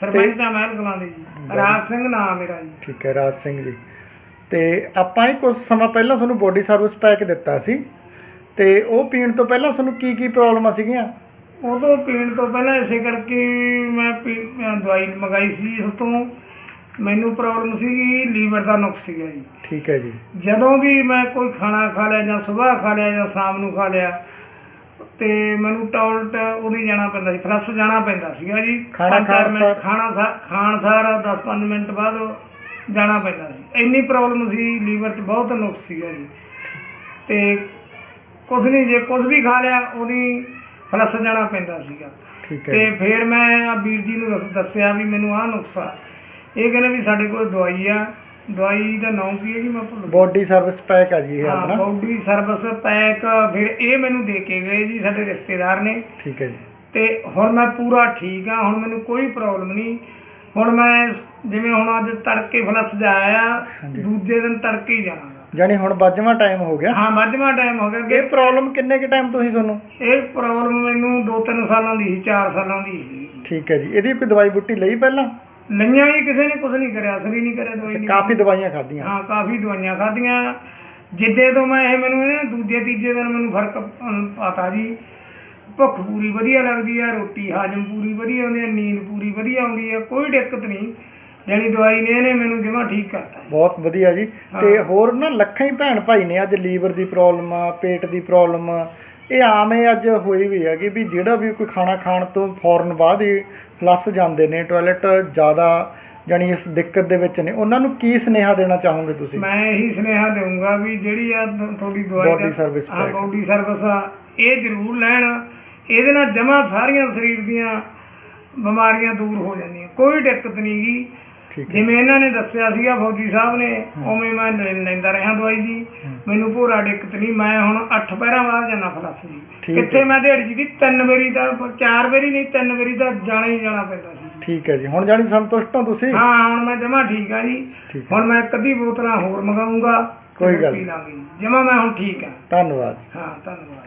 ਸਰਪੰਚ ਦਾ ਮਹਿਲ ਕਲਾਂ ਦੇ ਜੀ ਰਾਜ ਸਿੰਘ ਨਾਮ ਮੇਰਾ ਜੀ। ਠੀਕ ਹੈ ਰਾਜ ਸਿੰਘ ਜੀ। ਤੇ ਆਪਾਂ ਹੀ ਕੁਝ ਸਮਾਂ ਪਹਿਲਾਂ ਤੁਹਾਨੂੰ ਬੋਡੀ ਸਰਵਿਸ ਪੈਕ ਦਿੱਤਾ ਸੀ। ਤੇ ਉਹ ਪੀਣ ਤੋਂ ਪਹਿਲਾਂ ਤੁਹਾਨੂੰ ਕੀ ਕੀ ਪ੍ਰੋਬਲਮਾਂ ਸੀਗੀਆਂ? ਉਦੋਂ ਪੀਣ ਤੋਂ ਪਹਿਲਾਂ ਇਸੇ ਕਰਕੇ ਮੈਂ ਪੀ- ਮੈਂ ਦਵਾਈ ਮੰਗਾਈ ਸੀ। ਇਸ ਤੋਂ ਮੈਨੂੰ ਪ੍ਰੋਬਲਮ ਸੀਗੀ ਲੀਵਰ ਦਾ ਨੁਕਸ ਸੀਗਾ ਜੀ। ਠੀਕ ਹੈ ਜੀ। ਜਦੋਂ ਵੀ ਮੈਂ ਕੋਈ ਖਾਣਾ ਖਾ ਲਿਆ ਜਾਂ ਸਵੇਰ ਖਾ ਲਿਆ ਜਾਂ ਸ਼ਾਮ ਨੂੰ ਖਾ ਲਿਆ ਤੇ ਮੈਨੂੰ ਟਾਇਲਟ ਉਹਦੀ ਜਾਣਾ ਪੈਂਦਾ ਸੀ ਫਲੱਸ ਜਾਣਾ ਪੈਂਦਾ ਸੀਗਾ ਜੀ। ਖਾਣਾ ਖਾਣ? ਖਾਣਾ ਸਾਰ 10-5 ਮਿੰਟ ਬਾਅਦ ਜਾਣਾ ਪੈਂਦਾ ਸੀ। ਇੰਨੀ ਪ੍ਰੋਬਲਮ ਸੀ ਲੀਵਰ 'ਚ ਬਹੁਤ ਨੁਕਸ ਸੀਗਾ ਜੀ। ਤੇ ਕੁਝ ਨਹੀਂ ਜੇ ਕੁਝ ਵੀ ਖਾ ਲਿਆ ਉਹਦੀ ਫਲੱਸ ਜਾਣਾ ਪੈਂਦਾ ਸੀਗਾ। ਠੀਕ ਹੈ ਤੇ ਫਿਰ ਮੈਂ ਆ ਵੀਰ ਜੀ ਨੂੰ ਦੱਸ- ਦੱਸਿਆ ਵੀ ਮੈਨੂੰ ਆਹ ਨੁਕਸਾ ਇਹ ਕਹਿੰਦੇ ਵੀ ਸਾਡੇ ਕੋਲ ਦਵਾਈ ਆ। ਦਵਾਈ ਦਾ ਨਾਮ ਕੀ ਹੈ ਜੀ ਮੈਂ ਭੁੱਲ ਗਿਆ। ਬੋਡੀ ਸਰਵਿਸ ਪੈਕ ਆ ਜੀ ਇਹ ਹਾਂ ਆਪਣਾ। ਬਾਡੀ ਸਰਵਿਸ ਪੈਕ ਫਿਰ ਇਹ ਮੈਨੂੰ ਦੇ ਕੇ ਗਏ ਜੀ ਸਾਡੇ ਰਿਸ਼ਤੇਦਾਰ ਨੇ। ਠੀਕ ਹੈ ਜੀ। ਤੇ ਹੁਣ ਮੈਂ ਪੂਰਾ ਠੀਕ ਆ ਹੁਣ ਮੈਨੂੰ ਕੋਈ ਪ੍ਰੋਬਲਮ ਨਹੀਂ। ਹੁਣ ਮੈਂ ਜਿਵੇਂ ਹੁਣ ਅੱਜ ਤੜਕੇ ਫਲਸ ਜਾਇਆ ਹਾਂਜੀ। ਦੂਜੇ ਦਿਨ ਤੜਕੇ ਹੀ ਜਾਣਾ। ਜਾਨੀ ਹੁਣ ਵੱਜਵਾਂ ਟਾਈਮ ਹੋ ਗਿਆ। ਹਾਂ ਮੱਝਵਾਂ ਟਾਈਮ ਹੋ ਗਿਆ ਇਹ ਪ੍ਰੋਬਲਮ ਕਿੰਨੇ ਕੁ ਟਾਈਮ ਤੋਂ ਸੀ ਤੁਹਾਨੂੰ? ਇਹ ਪ੍ਰੋਬਲਮ ਮੈਨੂੰ 2-3 ਸਾਲਾਂ ਦੀ ਸੀ 4 ਸਾਲਾਂ ਦੀ ਸੀ। ਠੀਕ ਹੈ ਜੀ। ਇਹਦੀ ਕੋਈ ਦਵਾਈ ਬੁੱਟੀ ਲਈ ਪਹਿਲਾਂ? ਲਈਆਂ ਹੀ ਕਿਸੇ ਨੇ ਕੁਝ ਨਹੀਂ ਕਰਿਆ ਅਸਰ ਹੀ ਨਹੀਂ ਕਰਿਆ ਦਵਾਈ ਨੇ ਕਾਫੀ ਦਵਾਈਆਂ ਖਾਧੀਆਂ। ਹਾਂ ਕਾਫੀ ਦਵਾਈਆਂ ਖਾਧੀਆਂ। ਜਿੱਦੇ ਤੋਂ ਮੈਂ ਇਹ ਮੈਨੂੰ ਇਹਨੇ ਦੂਜੇ ਤੀਜੇ ਦਿਨ ਮੈਨੂੰ ਫ਼ਰਕ ਪਤਾ ਜੀ। ਭੁੱਖ ਪੂਰੀ ਵਧੀਆ ਲੱਗਦੀ ਆ ਰੋਟੀ ਹਾਜਮ ਪੂਰੀ ਵਧੀਆ ਆਉਂਦੀ ਆ ਨੀਂਦ ਪੂਰੀ ਵਧੀਆ ਆਉਂਦੀ ਆ ਕੋਈ ਦਿੱਕਤ ਨਹੀਂ। ਜਿਹੜੀ ਦਵਾਈ ਨੇ ਇਹਨੇ ਮੈਨੂੰ ਜਮਾ ਠੀਕ ਕਰਤਾ ਬਹੁਤ ਵਧੀਆ ਜੀ। ਤੇ। ਹੋਰ ਨਾ ਲੱਖਾਂ ਹੀ ਭੈਣ ਭਾਈ ਨੇ ਅੱਜ ਲੀਵਰ ਦੀ ਪ੍ਰੋਬਲਮ ਆ ਪੇਟ ਦੀ ਪ੍ਰੋਬਲਮ ਆ ਇਹ ਆਮ ਹੀ ਅੱਜ ਹੋਈ ਵੀ ਹੈਗੀ ਵੀ ਜਿਹੜਾ ਵੀ ਕੋਈ ਖਾਣਾ ਖਾਣ ਤੋਂ ਫੌਰਨ ਬਾਅਦ ਹੀ ਫਲੱਸ ਜਾਂਦੇ ਨੇ ਟਾਇਲਟ ਜ਼ਿਆਦਾ ਜਾਨੀ ਇਸ ਦਿੱਕਤ ਦੇ ਵਿੱਚ ਨੇ। ਉਹਨਾਂ ਨੂੰ ਕੀ ਸੁਨੇਹਾ ਦੇਣਾ ਚਾਹੋਗੇ ਤੁਸੀਂ? ਮੈਂ ਇਹੀ ਸੁਨੇਹਾ ਦੇਵਾਂਗਾ ਵੀ ਜਿਹੜੀ ਆ ਤੁਹਾਡੀ ਦਵਾਈ service ਹਾਂ pack। ਬਾਡੀ ਸਰਵਿਸ ਆ ਇਹ ਜ਼ਰੂਰ ਲੈਣ। ਇਹਦੇ ਨਾਲ ਜਮਾ ਸਾਰੀਆਂ ਸਰੀਰ ਦੀਆਂ ਬਿਮਾਰੀਆਂ ਦੂਰ ਹੋ ਜਾਂਦੀਆਂ। ਕੋਈ ਦਿੱਕਤ ਨਹੀਂ ਗੀ ਠੀਕ ਹੈ। ਜਿਵੇਂ ਇਹਨਾਂ ਨੇ ਦੱਸਿਆ ਸੀਗਾ ਫੌਜੀ ਸਾਹਿਬ ਨੇ ਉਵੇਂ ਮੈਂ ਲੈ- ਲੈਂਦਾ ਰਿਹਾ ਦਵਾਈ ਜੀ। ਮੈਨੂੰ ਪੂਰਾ ਦਿੱਕਤ ਨਹੀਂ ਮੈਂ ਹੁਣ 8 ਪੈਰਾਂ ਬਾਅਦ ਜਾਣਾ ਫਲੱਸ ਜੀ। ਠੀਕ ਹੈ। ਕਿੱਥੇ ਮੈਂ ਦਿਹਾੜੀ ਜੀ ਦੀ ਤਿੰਨ ਵਾਰੀ ਤਾਂ ਚਾਰ ਵਾਰੀ ਨਹੀਂ ਤਿੰਨ ਵਾਰੀ ਤਾਂ ਜਾਣਾ ਹੀ ਜਾਣਾ ਪੈਂਦਾ ਸੀ। ਠੀਕ ਹੈ ਜੀ। ਹੁਣ ਜਾਨੀ ਸੰਤੁਸ਼ਟ ਹੋ ਤੁਸੀਂ? ਹਾਂ ਹੁਣ ਮੈਂ ਜਮਾ ਠੀਕ ਆ ਜੀ। ਠੀਕ ਹੈ। ਹੁਣ ਮੈਂ ਅੱਧੀ ਬੋਤਲਾਂ ਹੋਰ ਮੰਗਾਉਂਗਾ ਕੋਈ ਗੱਲ ਲਾਂਗੇ ਜਮਾ ਮੈਂ ਹੁਣ ਠੀਕ ਆ। ਧੰਨਵਾਦ ਹਾਂ ਧੰਨਵਾਦ।